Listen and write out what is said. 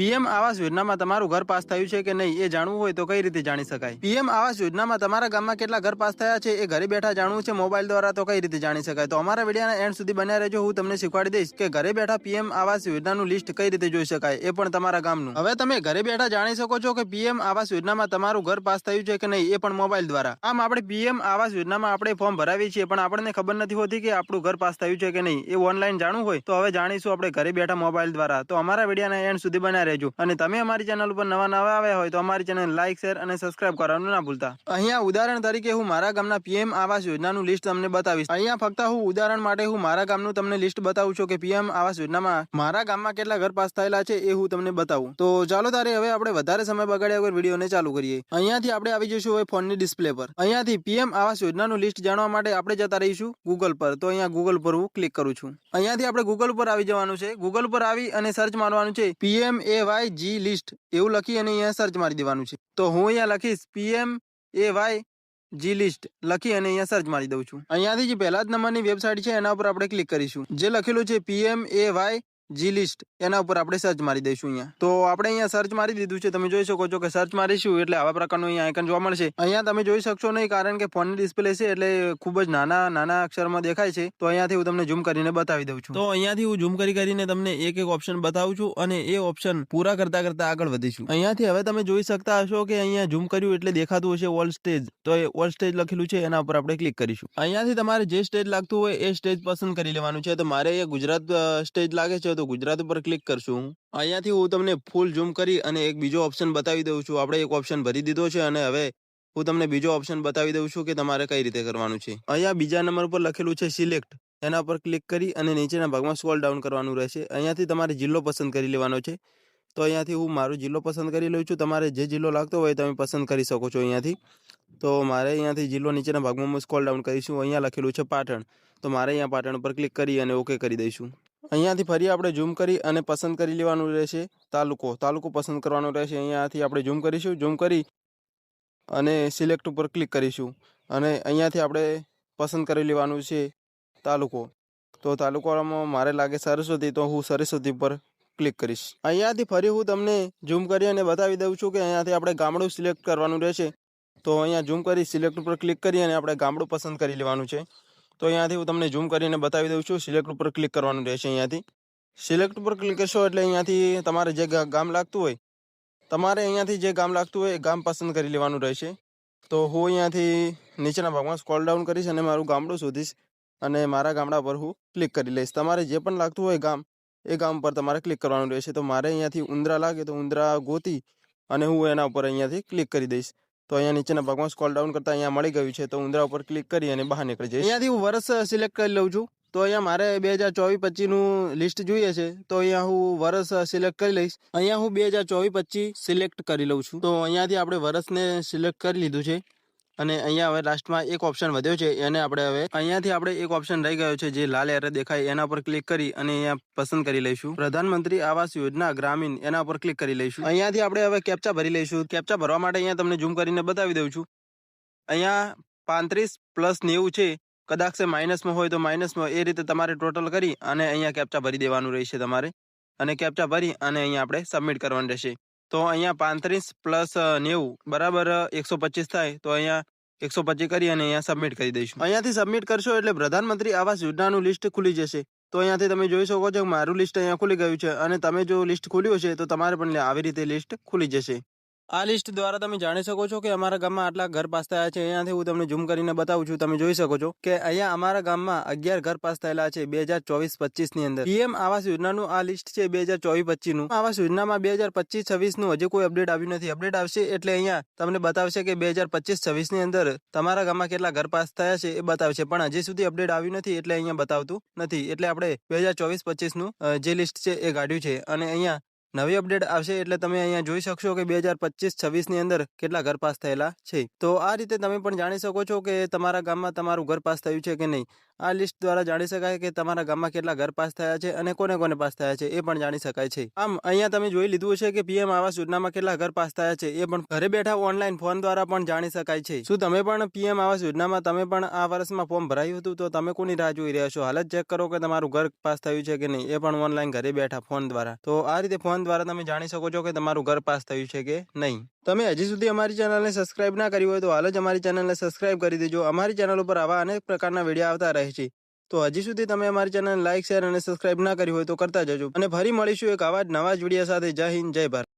PM આવાસ યોજનામાં તમારું ઘર પાસ થયું છે કે નહીં એ જાણવું હોય તો કઈ રીતે જાણી શકાય? પીએમ આવાસ યોજનામાં તમારા ગામમાં કેટલા ઘર પાસ થયા છે એ ઘરે બેઠા જાણવું છે મોબાઈલ દ્વારા તો કઈ રીતે જાણી શકાય? તો અમારા વિડીયોના એન્ડ સુધી બન્યા રહેજો. હું તમને શીખવાડી દઈશ કે ઘરે બેઠા પીએમ આવાસ યોજનાનું લિસ્ટ કઈ રીતે જોઈ શકાય એ પણ તમારા ગામનું. હવે તમે ઘરે બેઠા જાણી શકો છો કે પીએમ આવાસ યોજનામાં તમારું ઘર પાસ થયું છે કે નહીં એ પણ મોબાઈલ દ્વારા. આમ આપણે પીએમ આવાસ યોજનામાં આપણે ફોર્મ ભરાવીએ છીએ પણ આપણને ખબર નથી હોતી કે આપણું ઘર પાસ થયું છે કે નહીં. એ ઓનલાઈન જાણવું હોય તો હવે જાણીશું આપણે ઘરે બેઠા મોબાઈલ દ્વારા. તો અમારા વિડીયોના એન્ડ સુધી બન્યા રહેજો. અને તમે અમારી ચેનલ ઉપર નવા નવા આવ્યા હોય તો અમારી ચેનલ લાઈક શેર અને સબસ્ક્રાઇબ કરવાનું ના ભૂલતા. અહીંયા ઉદાહરણ તરીકે હું મારા ગામના પીએમ આવાસ યોજનાનું લિસ્ટ તમને બતાવીશ. અહીંયા ફક્ત હું ઉદાહરણ માટે હું મારા ગામનું તમને લિસ્ટ બતાવું છું કે પીએમ આવાસ યોજનામાં મારા ગામમાં કેટલા ઘર પાસ થયેલા છે એ હું તમને બતાવું. તો ચાલો તારે હવે આપણે વધારે સમય બગાડ્યા વગર વિડીયોને ચાલુ કરીએ. અહીંયાથી આપણે આવી જઈશું હવે ફોનની ડિસ્પ્લે પર. અહીંયાથી પીએમ આવાસ યોજનાનું લિસ્ટ જાણવા માટે આપણે જતા રહીશું ગૂગલ પર. તો અહીંયા ગૂગલ પર હું ક્લિક કરું છું. અહીંયાથી આપણે ગૂગલ પર આવી જવાનું છે. ગૂગલ પર આવી અને સર્ચ મારવાનું છે PM A Y G list એવું લખી અને અહીંયા સર્ચ મારી દેવાનું છે. તો હું અહીંયા લખીશ PM A Y G list લખી અને અહીંયા સર્ચ મારી દઉં છું. અહીંયાથી જે પહેલા જ નંબરની વેબસાઇટ છે, એના ઉપર આપણે ક્લિક કરીશું. જે લખેલું છે PM A Y G list. એના ઉપર આપણે સર્ચ મારી દઈશું અહીંયા. તો આપણે અહીંયા સર્ચ મારી દીધું છે. તમે જોઈ શકો છો કે સર્ચ મારીશું એટલે આવા પ્રકારનું અહીંયા આઇકન જોવા મળશે. અહીંયા તમે જોઈ શકશો નહીં કારણ કે ફોનની ડિસ્પ્લે છે એટલે ખૂબ જ નાના નાના અક્ષરમાં દેખાય છે. તો અહીંયાથી હું તમને ઝૂમ કરીને બતાવી દઉં છું. તો અહીંયાથી હું ઝૂમ કરી કરીને તમને એક એક ઓપ્શન બતાવું છું અને એ ઓપ્શન પૂરા કરતા કરતા આગળ વધીશું. અહીંયાથી હવે તમે જોઈ શકતા હશો કે અહીંયા ઝૂમ કર્યું એટલે દેખાતું હશે ઓલ સ્ટેજ તો એ ઓલ સ્ટેજ લખેલું છે. એના ઉપર આપણે ક્લિક કરીશું. અહીંયાથી તમારે જે સ્ટેજ લાગતું હોય એ સ્ટેજ પસંદ કરી લેવાનું છે. તો મારે એ ગુજરાત સ્ટેજ લાગે છે તો ગુજરાત ઉપર ક્લિક કરશું અહીંયાથી હું તમને ફૂલ ઝૂમ કરી અને એક બીજો ઓપ્શન બતાવી દઉં છું. આપણે એક ઓપ્શન ભરી દીધો છે અને હવે હું તમને બીજો ઓપ્શન બતાવી દઉં છું કે તમારે કઈ રીતે કરવાનું છે. અહીંયા બીજા નંબર પર લખેલું છે સિલેક્ટ એના પર ક્લિક કરી અને નીચેના ભાગમાં સ્કોલ ડાઉન કરવાનું રહેશે. અહીંયાથી તમારે જિલ્લો પસંદ કરી લેવાનો છે. તો અહીંયાથી હું મારો જિલ્લો પસંદ કરી લઉં છું. તમારે જે જિલ્લો લાગતો હોય તમે પસંદ કરી શકો છો અહીંયાથી. તો મારે અહીંયાથી જિલ્લો નીચેના ભાગમાં હું સ્કોલ ડાઉન કરીશું. અહીંયા લખેલું છે પાટણ. તો મારે અહીંયા પાટણ પર ક્લિક કરી અને ઓકે કરી દઈશું. અહીંયાથી ફરી આપણે ઝૂમ કરી અને પસંદ કરી લેવાનું રહેશે તાલુકો. તાલુકો પસંદ કરવાનો રહેશે. અહીંયાથી આપણે ઝૂમ કરીશું. ઝૂમ કરી અને સિલેક્ટ ઉપર ક્લિક કરીશું. અને અહીંયાથી આપણે પસંદ કરી લેવાનું છે તાલુકો. તો તાલુકામાં મારે લાગે સરસ્વતી, તો હું સરસ્વતી ઉપર ક્લિક કરીશ. અહીંયાથી ફરી હું તમને ઝૂમ કરી અને બતાવી દઉં છું કે અહીંયાથી આપણે ગામડું સિલેક્ટ કરવાનું રહેશે. તો અહીંયા ઝૂમ કરી સિલેક્ટ ઉપર ક્લિક કરી અને આપણે ગામડું પસંદ કરી લેવાનું છે. તો અહીંયાથી હું તમને ઝૂમ કરીને બતાવી દઉં છું. સિલેક્ટ ઉપર ક્લિક કરવાનું રહેશે અહીંયાથી. સિલેક્ટ ઉપર ક્લિક કરશો એટલે અહીંયાથી તમારે જે ગામ લાગતું હોય, તમારે અહીંયાથી જે ગામ લાગતું હોય એ ગામ પસંદ કરી લેવાનું રહેશે. તો હું અહીંયાથી નીચેના ભાગમાં સ્કોલ ડાઉન કરીશ અને મારું ગામડું શોધીશ અને મારા ગામડા પર હું ક્લિક કરી લઈશ. તમારે જે પણ લાગતું હોય ગામ, એ ગામ પર તમારે ક્લિક કરવાનું રહેશે. તો મારે અહીંયાથી ઉંદરા લાગે તો ઉંદરા ગોતી અને હું એના ઉપર અહીંયાથી ક્લિક કરી દઈશ. તો અહીંયા નીચેના ભાગમાં સ્કોલ ડાઉન કરતા અહીંયા મળી ગયું છે. તો ઉંદરા ઉપર ક્લિક કરી અને બહાર નીકળી જઈશ. અહીંયાથી હું વર્ષ સિલેક્ટ કરી લઉં છું. તો અહીંયા મારે બે હજાર ચોવીસ પચીસનું લિસ્ટ જોઈએ છે. તો અહીંયા હું વર્ષ સિલેક્ટ કરી લઈશ. અહીંયા હું બે હજાર ચોવીસ પચીસ સિલેક્ટ કરી લઉં છું. તો અહીંયાથી આપણે વર્ષને સિલેક્ટ કરી લીધું છે. અને અહીંયા હવે લાસ્ટમાં એક ઓપ્શન વધ્યો છે, એને આપણે હવે અહીંયાથી આપણે એક ઓપ્શન રહી ગયો છે, જે લાલ એરે દેખાય, એના પર ક્લિક કરી અને અહીંયા પસંદ કરી લઈશું. પ્રધાનમંત્રી આવાસ યોજના, ગ્રામીણ, એના પર ક્લિક કરી લઈશું. અહીંયાથી આપણે હવે કેપ્ચા ભરી લઈશું. કેપ્ચા ભરવા માટે અહીંયા તમને ઝૂમ કરીને બતાવી દઉં છું. અહીંયા પાંત્રીસ પ્લસ નેવું છે, કદાચ એ માઇનસમાં હોય તો માઇનસમાં એ રીતે તમારે ટોટલ કરી અને અહીંયા કેપ્ચા ભરી દેવાનું રહેશે તમારે. અને કેપ્ચા ભરી અને અહીંયા આપણે સબમિટ કરવાનું રહેશે. તો અહીંયા પાંત્રીસ પ્લસ નેવું, બરાબર એકસો પચીસ થાય, તો અહીંયા એકસો પચીસ કરી અને અહીંયા સબમિટ કરી દઈશું. અહીંયાથી સબમિટ કરશો એટલે પ્રધાનમંત્રી આવાસ યોજનાનું લિસ્ટ ખુલી જશે. તો અહીંયાથી તમે જોઈ શકો છો મારું લિસ્ટ અહીંયા ખુલી ગયું છે અને તમે જો લિસ્ટ ખુલ્યું છે તો તમારે પણ આવી રીતે લિસ્ટ ખુલી જશે. આ લિસ્ટ દ્વારા તમે જાણી શકો છો કે અમારા ગામમાં આટલા ઘર પાસ થયા છે. અહીંયાથી હું તમને ઝૂમ કરીને બતાવું છું. તમે જોઈ શકો છો કે અહીંયા અમારા ગામમાં અગિયાર ઘર પાસ થયેલા છે બે હજાર ચોવીસ પચીસની અંદર. પીએમ આવાસ યોજનાનું આ લિસ્ટ છે બે હજાર ચોવીસ પચીસનું આવાસ યોજનામાં બે હજાર પચીસ છવ્વીસનું હજી કોઈ અપડેટ આવ્યું નથી. અપડેટ આવશે એટલે અહીંયા તમને બતાવશે કે બે હજાર પચીસ છવ્વીસની અંદર તમારા ગામમાં કેટલા ઘર પાસ થયા છે એ બતાવશે. પણ હજી સુધી અપડેટ આવ્યું નથી એટલે અહીંયા બતાવતું નથી. એટલે આપણે બે હજાર ચોવીસ પચીસનું જે લિસ્ટ છે એ કાઢ્યું છે. અને અહીંયા નવી અપડેટ આવશે એટલે તમે અહીંયા જોઈ શકશો કે બે હજાર પચીસ, છવ્વીસની અંદર કેટલા ઘર પાસ થયેલા છે. તો આ રીતે તમે પણ જાણી શકો છો કે તમારા ગામમાં તમારું ઘર પાસ થયું છે કે નહીં. આ લિસ્ટ દ્વારા જાણી શકાય કે તમારા ગામમાં કેટલા ઘર પાસ થયા છે અને કોને કોને પાસ થયા છે એ પણ જાણી શકાય છે. આમ, અહીંયા તમે જોઈ લીધું છે કે પીએમ આવાસ યોજનામાં કેટલા ઘર પાસ થયા છે એ પણ ઘરે બેઠા ઓનલાઈન ફોન દ્વારા પણ જાણી શકાય છે. શું તમે પણ પીએમ આવાસ યોજનામાં તમે પણ આ વર્ષમાં ફોર્મ ભરાયું હતું તો તમે કોની રાહ જોઈ રહ્યા છો? હાલ જ ચેક કરો કે તમારું ઘર પાસ થયું છે કે નહીં એ પણ ઓનલાઈન ઘરે બેઠા ફોન દ્વારા. તો આ રીતે ફોન દ્વારા તમે જાણી શકો છો કે તમારું ઘર પાસ થયું છે કે નહીં. તમે હજી સુધી અમારી ચેનલને સબસ્ક્રાઇબ ના કરી હોય તો હાલ જ અમારી ચેનલને સબસ્ક્રાઇબ કરી દેજો. અમારી ચેનલ ઉપર આવા અનેક પ્રકારના વીડિયો આવતા રહે છે. તો હજી સુધી તમે અમારી ચેનલ લાઇક શેર અને સબસ્ક્રાઇબ ના કરી હોય તો કરતા જજો. અને ફરી મળીશું એક આવા જ નવા જ વીડિયો સાથે. જય હિન્દ, જય ભારત.